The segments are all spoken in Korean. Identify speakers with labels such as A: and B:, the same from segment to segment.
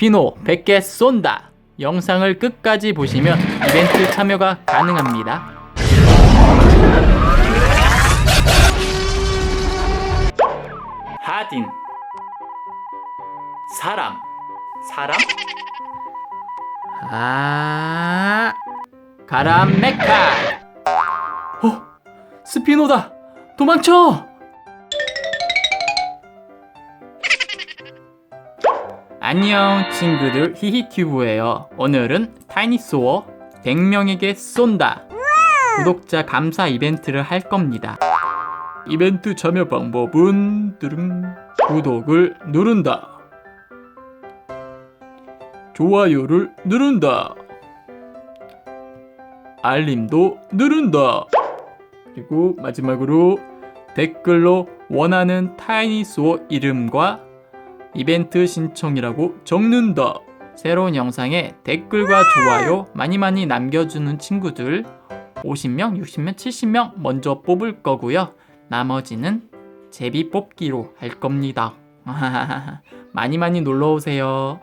A: 스피노 100개 쏜다. 영상을 끝까지 보시면 이벤트 참여가 가능합니다. 하딘. 사람. 사람? 아 가람 메카. 어 스피노다. 도망쳐 안녕 친구들. 히히튜브예요. 오늘은 타이니소어 100명에게 쏜다. 구독자 감사 이벤트를 할 겁니다. 이벤트 참여 방법은 뚜릉. 구독을 누른다. 좋아요를 누른다. 알림도 누른다. 그리고 마지막으로 댓글로 원하는 타이니소어 이름과 이벤트 신청이라고 적는다. 새로운 영상에 댓글과 좋아요 많이 많이 남겨주는 친구들 50명, 60명, 70명 먼저 뽑을 거고요. 나머지는 제비 뽑기로 할 겁니다. 많이 많이 놀러 오세요.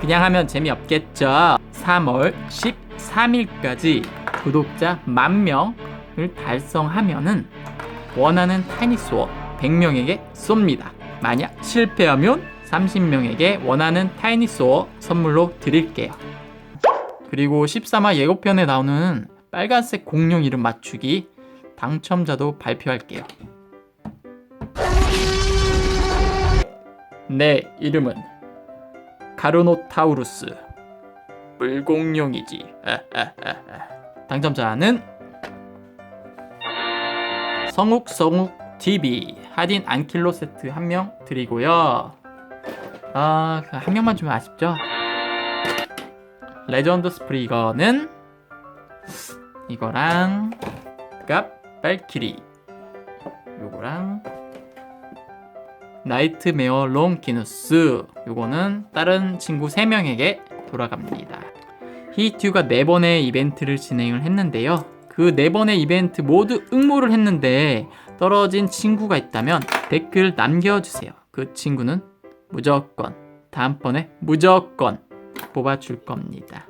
A: 그냥 하면 재미없겠죠. 3월 13일까지 구독자 만 명을 달성하면은 원하는 타이니소어 100명에게 쏩니다. 만약 실패하면 30명에게 원하는 타이니소어 선물로 드릴게요. 그리고 13화 예고편에 나오는 빨간색 공룡 이름 맞추기 당첨자도 발표할게요. 내 이름은 가르노타우루스 물공룡이지. 당첨자는 성욱성욱 TV 하딘 안킬로 세트 한 명 드리고요. 아, 그한 명만 주면 아쉽죠? 레전드 스프리거는 이거랑 갑 발키리 요거랑 나이트메어 롱키누스 요거는 다른 친구 3명에게 돌아갑니다. 히튜가 4번의 이벤트를 진행을 했는데요. 그 4번의 이벤트 모두 응모를 했는데 떨어진 친구가 있다면 댓글 남겨주세요. 그 친구는 무조건 다음번에 무조건 뽑아줄 겁니다.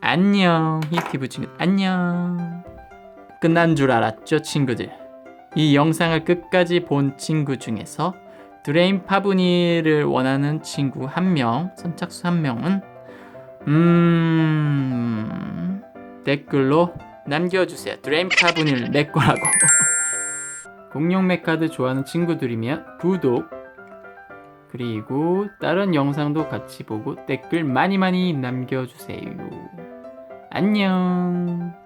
A: 안녕 히티브 친구 안녕 끝난 줄 알았죠 친구들 이 영상을 끝까지 본 친구 중에서 드레인 파브니를 원하는 친구 한 명 선착수 한 명은 음 댓글로 남겨주세요 드레인 파브니를 내 거라고 공룡 메카드 좋아하는 친구들이면 구독 그리고 다른 영상도 같이 보고 댓글 많이 많이 남겨주세요. 안녕.